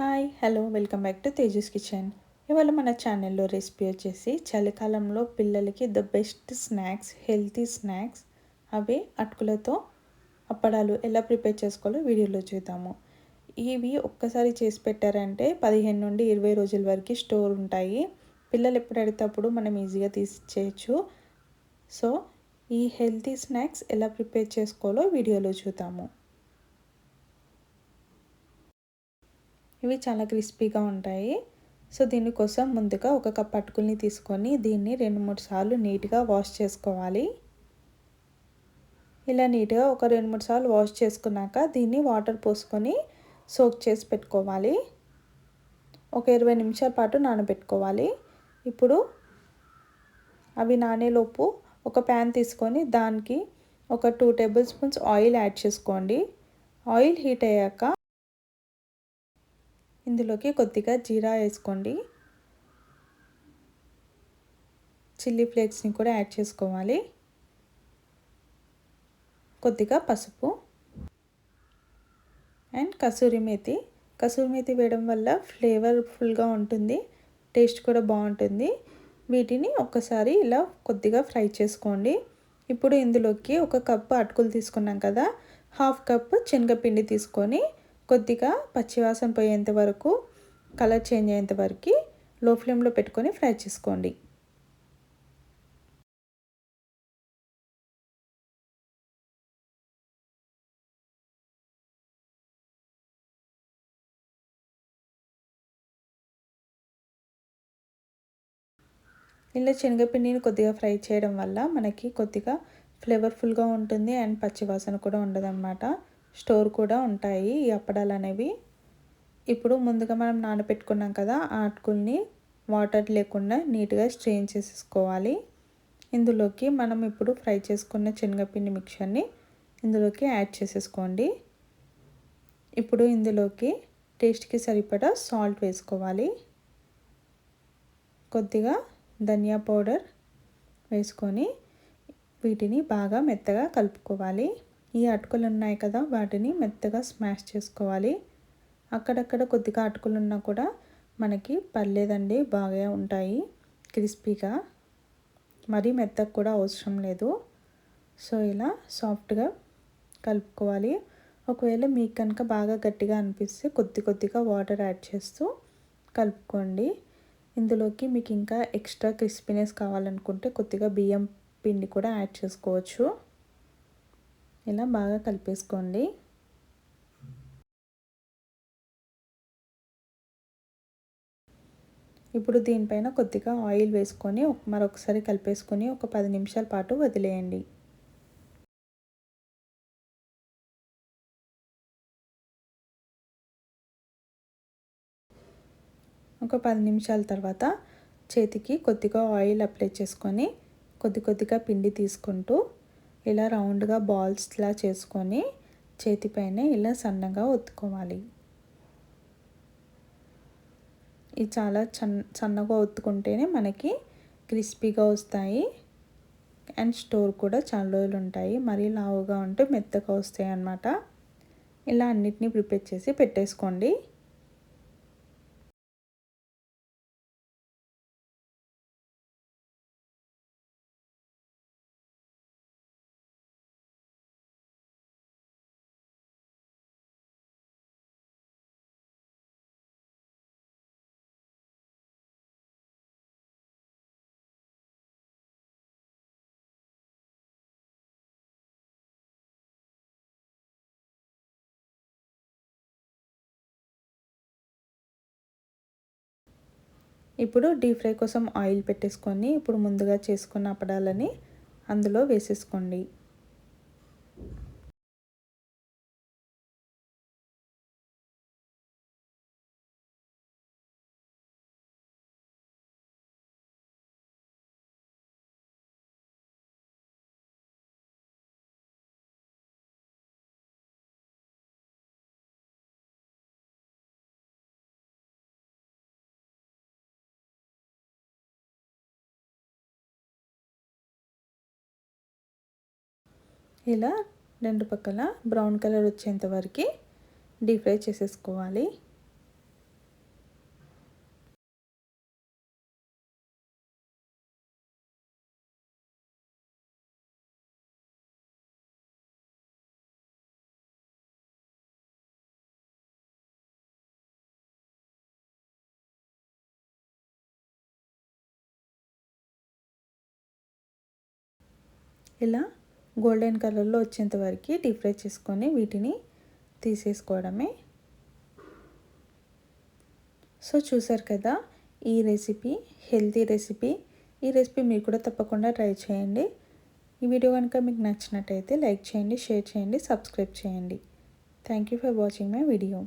Hi hello welcome back to Tejas kitchen. ఇవాళ మన ఛానల్లో రెసిపీ వచ్చేసి చలికాలంలో పిల్లలకి the best snacks healthy snacks. అవి అటుకులతో అప్పడాలు ఎలా ప్రిపేర్ చేసుకోవాలో వీడియోలో చూద్దాము. ఇవి ఒక్కసారి చేసి పెట్టారంటే పదిహేను నుండి ఇరవై రోజుల వరకు స్టోర్ ఉంటాయి. పిల్లలు ఎప్పుడు అడిగితే అప్పుడు మనం ఈజీగా తీసేయచ్చు. సో ఈ హెల్తీ స్నాక్స్ ఎలా ప్రిపేర్ చేసుకోవాలో వీడియోలో చూద్దాము. ఇవి చాలా క్రిస్పీగా ఉంటాయి. సో దీనికోసం ముందుగా ఒక కప్ అటుకుల్ని తీసుకొని దీన్ని రెండు మూడు సార్లు నీట్గా వాష్ చేసుకోవాలి. ఇలా నీట్గా ఒక రెండు మూడు సార్లు వాష్ చేసుకున్నాక దీన్ని వాటర్ పోసుకొని సోక్ చేసి పెట్టుకోవాలి. ఒక ఇరవై నిమిషాల పాటు నానబెట్టుకోవాలి. ఇప్పుడు అవి నానేలోపు ఒక ప్యాన్ తీసుకొని దానికి ఒక two tablespoons oil add చేసుకోండి. ఆయిల్ హీట్ అయ్యాక ఇందులోకి కొద్దిగా జీరా వేసుకోండి. చిల్లీ ఫ్లేక్స్ని కూడా యాడ్ చేసుకోవాలి. కొద్దిగా పసుపు. అండ్ కసూరి మేతి. కసూరి మేతి వేయడం వల్ల ఫ్లేవర్ఫుల్గా ఉంటుంది. టేస్ట్ కూడా బాగుంటుంది. వీటిని ఒక్కసారి ఇలా కొద్దిగా ఫ్రై చేసుకోండి. ఇప్పుడు ఇందులోకి ఒక కప్పు అటుకులు తీసుకున్నాం కదా. హాఫ్ కప్ శనగపిండి తీసుకొని కొద్దిగా పచ్చివాసన పోయేంత వరకు కలర్ చేంజ్ అయ్యేంత వరకు లో ఫ్లేమ్లో పెట్టుకొని ఫ్రై చేసుకోండి. ఇలా శనగపిండిని కొద్దిగా ఫ్రై చేయడం వల్ల మనకి కొద్దిగా ఫ్లేవర్ఫుల్గా ఉంటుంది అండ్ పచ్చివాసన కూడా ఉండదన్నమాట. స్టోర్ కూడా ఉంటాయి. ఈ అప్పడాలు అనేవి ఇప్పుడు ముందుగా మనం నానబెట్టుకున్నాం కదా ఆ అటుకుల్ని వాటర్ లేకుండా నీట్గా స్ట్రెయిన్ చేసేసుకోవాలి. ఇందులోకి మనం ఇప్పుడు ఫ్రై చేసుకున్న శనగపిండి మిక్చర్ని ఇందులోకి యాడ్ చేసేసుకోండి. ఇప్పుడు ఇందులోకి టేస్ట్కి సరిపడా సాల్ట్ వేసుకోవాలి. కొద్దిగా ధనియా పౌడర్ వేసుకొని వీటిని బాగా మెత్తగా కలుపుకోవాలి. ఈ అటుకులు ఉన్నాయి కదా వాటిని మెత్తగా స్మాష్ చేసుకోవాలి. అక్కడక్కడ కొద్దిగా అటుకులు ఉన్నా కూడా మనకి పర్లేదండి బాగా ఉంటాయి క్రిస్పీగా. మరీ మెత్తగా కూడా అవసరం లేదు. సో ఇలా సాఫ్ట్గా కలుపుకోవాలి. ఒకవేళ మీకు కనుక బాగా గట్టిగా అనిపిస్తే కొద్ది కొద్దిగా వాటర్ యాడ్ చేస్తూ కలుపుకోండి. ఇందులోకి మీకు ఇంకా ఎక్స్ట్రా క్రిస్పీనెస్ కావాలనుకుంటే కొద్దిగా బియ్యం పిండి కూడా యాడ్ చేసుకోవచ్చు. ఇలా బాగా కలిపేసుకోండి. ఇప్పుడు దీనిపైన కొద్దిగా ఆయిల్ వేసుకొని మరొకసారి కలిపేసుకొని ఒక పది నిమిషాల పాటు వదిలేయండి. ఒక పది నిమిషాల తర్వాత చేతికి కొద్దిగా ఆయిల్ అప్లై చేసుకొని కొద్ది కొద్దిగా పిండి తీసుకుంటూ ఇలా రౌండ్గా బాల్స్లా చేసుకొని చేతిపైన ఇలా సన్నగా ఒత్తుకోవాలి. ఇది చాలా సన్నగా ఒత్తుకుంటేనే మనకి క్రిస్పీగా వస్తాయి. అండ్ స్టోర్ కూడా చాలా రోజులు ఉంటాయి. మరీ లావుగా ఉంటే మెత్తగా వస్తాయి అన్నమాట ఇలా అన్నిటినీ ప్రిపేర్ చేసి పెట్టేసుకోండి. ఇప్పుడు డీప్ ఫ్రై కోసం ఆయిల్ పెట్టేసుకొని ఇప్పుడు ముందుగా చేసుకున్న అప్పడాలని అందులో వేసేసుకోండి. ఇలా రెండు పక్కల బ్రౌన్ కలర్ వచ్చేంత వరకు డీప్ ఫ్రై చేసేసుకోవాలి. ఇలా గోల్డెన్ కలర్లో వచ్చేంత వరకు డీప్ ఫ్రై చేసుకొని వీటిని తీసేసుకోవడమే. సో చూసారు కదా ఈ రెసిపీ హెల్తీ రెసిపీ. ఈ రెసిపీ మీరు కూడా తప్పకుండా ట్రై చేయండి. ఈ వీడియో కనుక మీకు నచ్చినట్టయితే లైక్ చేయండి షేర్ చేయండి సబ్స్క్రైబ్ చేయండి. Thank you for watching my video.